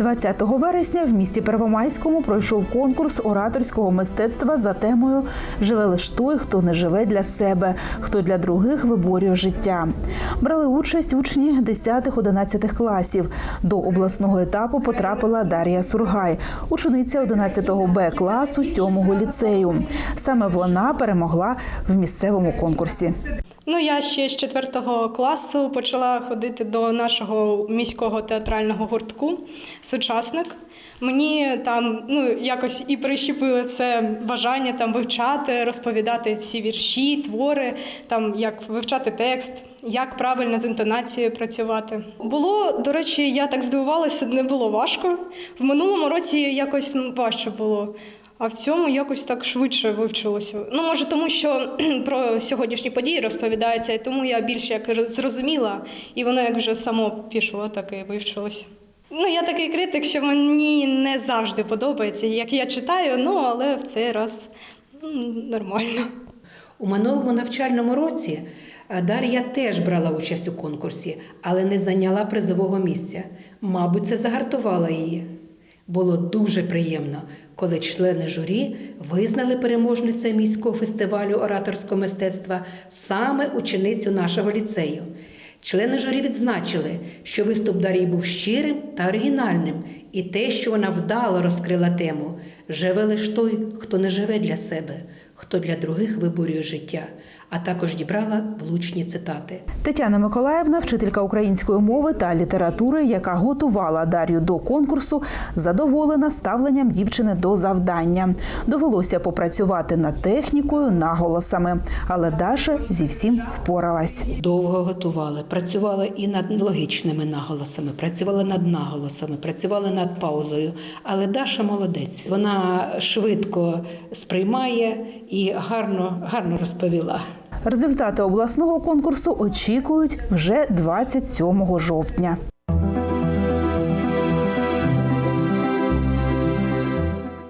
20 вересня в місті Первомайському пройшов конкурс ораторського мистецтва за темою Живе лиш той, хто не живе для себе, хто для других виборює життя. Брали участь учні 10-11 класів. До обласного етапу потрапила Дар'я Сургай, учениця 11 Б класу 7 ліцею. Саме вона перемогла в місцевому конкурсі. Ну, я ще з 4 класу почала ходити до нашого міського театрального гуртку Сучасник. Мені там ну, якось і прищепили це бажання там вивчати, розповідати всі вірші, твори, там як вивчати текст, як правильно з інтонацією працювати. Було, до речі, я так здивувалася, не було важко. В минулому році якось м, важче було. А в цьому якось так швидше вивчилося. Ну, може, тому що про сьогоднішні події розповідається, і тому я більше як зрозуміла, і воно як вже само пішло, так і вивчилося. Ну, я такий критик, що мені не завжди подобається, як я читаю, ну але в цей раз нормально. У минулому навчальному році е, Дар'я теж брала участь у конкурсі, але не зайняла призового місця. Мабуть, це загартувало її. Було дуже приємно, коли члени журі визнали переможницею міського фестивалю ораторського мистецтва саме ученицю нашого ліцею. Члени журі відзначили, що виступ Дар'ї був щирим та оригінальним, і те, що вона вдало розкрила тему живе лиш той, хто не живе для себе, хто для других виборює життя, а також дібрала влучні цитати. Тетяна Миколаївна, вчителька української мови та літератури, яка готувала Дар'ю до конкурсу, задоволена ставленням дівчини до завдання. Довелося попрацювати над технікою, наголосами, але Даша зі всім впоралась. Довго готували, працювали і над логічними наголосами, працювали над наголосами, працювали над паузою. Але Даша молодець. Вона швидко сприймає і гарно, гарно розповіла. Результати обласного конкурсу очікують вже 27 жовтня.